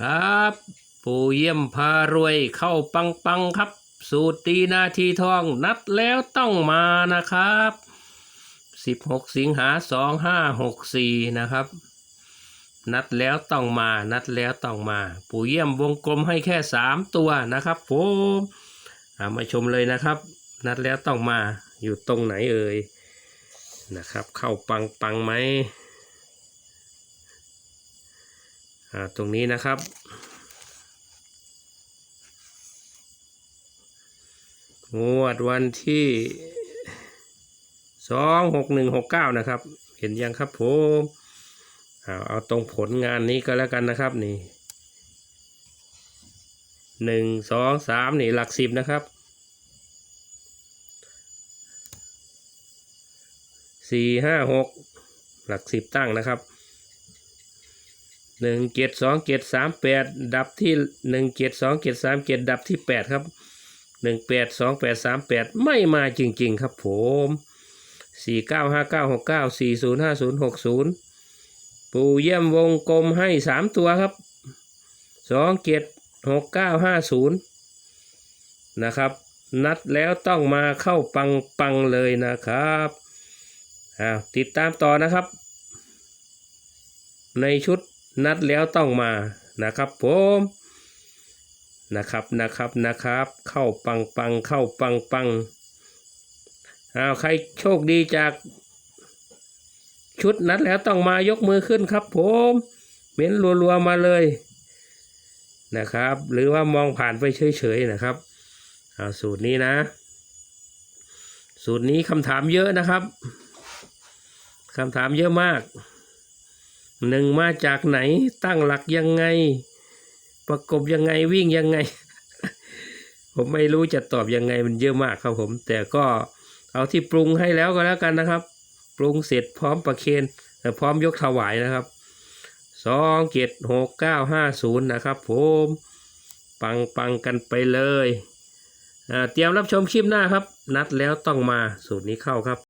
ครับ ปู่เยี่ยมพารวยเข้าปังปังครับ สูตรตีนาทีทองนัดแล้วต้องมานะครับ 16 สิงหา 2564 นะครับ นัดแล้วต้องมา นัดแล้วต้องมา ปู่เยี่ยมวงกลมให้แค่ 3 ตัวนะครับผมเอามาชมเลยนะครับ นัดแล้วต้องมาอยู่ตรงไหนเอ่ยนะครับ เข้าปังปังไหมอ่า ตรงนี้นะครับ งวดวันที่สองหกหนึ่งหกเก้านะครับ เห็นยังครับผมเอาเอาตรงผลงานนี้ก็แล้วกันนะครับนี่หนึ่งสองสามนี่หลักสิบนะครับสี่ห้าหกหลักสิบตั้งนะครับ หนึ่งเจ็ดสองเจ็ดสามแปดดับที่หนึ่งเจ็ดสองเจ็ดสามเจ็ดดับที่แปดครับหนึ่งแปดสองแปดสามแปดไม่มาจริง ๆ ครับผมสี่เก้าห้าเก้าหกเก้าสี่ศูนย์ห้าศูนย์หกศูนย์ปู่เยี่ยมวงกลมให้สามตัวครับสองเจ็ดหกเก้าห้าศูนย์นะครับ นัดแล้วต้องมาเข้าปังปังเลยนะครับอ้าวติดตามต่อนะครับ ในชุด นัดแล้วต้องมานะครับผมนะครับนะครับนะครับ เข้าปังปังเข้าปังปังอ้าวใครโชคดีจาก ชุดนัดแล้วต้องมายกมือขึ้นครับผมเม้นรัวๆมาเลยนะครับ หรือว่ามองผ่านไปเฉยๆนะครับเอาสูตรนี้นะ สูตรนี้คำถามเยอะนะครับคำถามเยอะมาก หนึ่งมาจากไหนตั้งหลักยังไง ประกบยังไงวิ่งยังไง ผมไม่รู้จะตอบยังไงมันเยอะมากครับผม แต่ก็เอาที่ปรุงให้แล้วก็แล้วกันนะครับ ปรุงเสร็จพร้อมประเคนเอ่พร้อมยกถวายนะครับสองเจ็ดหกเก้าห้าศูนย์นะครับผมปังปังกันไปเลยอ่าเตรียมรับชมคลิปหน้าครับ นัดแล้วต้องมาสูตรนี้เข้าครับ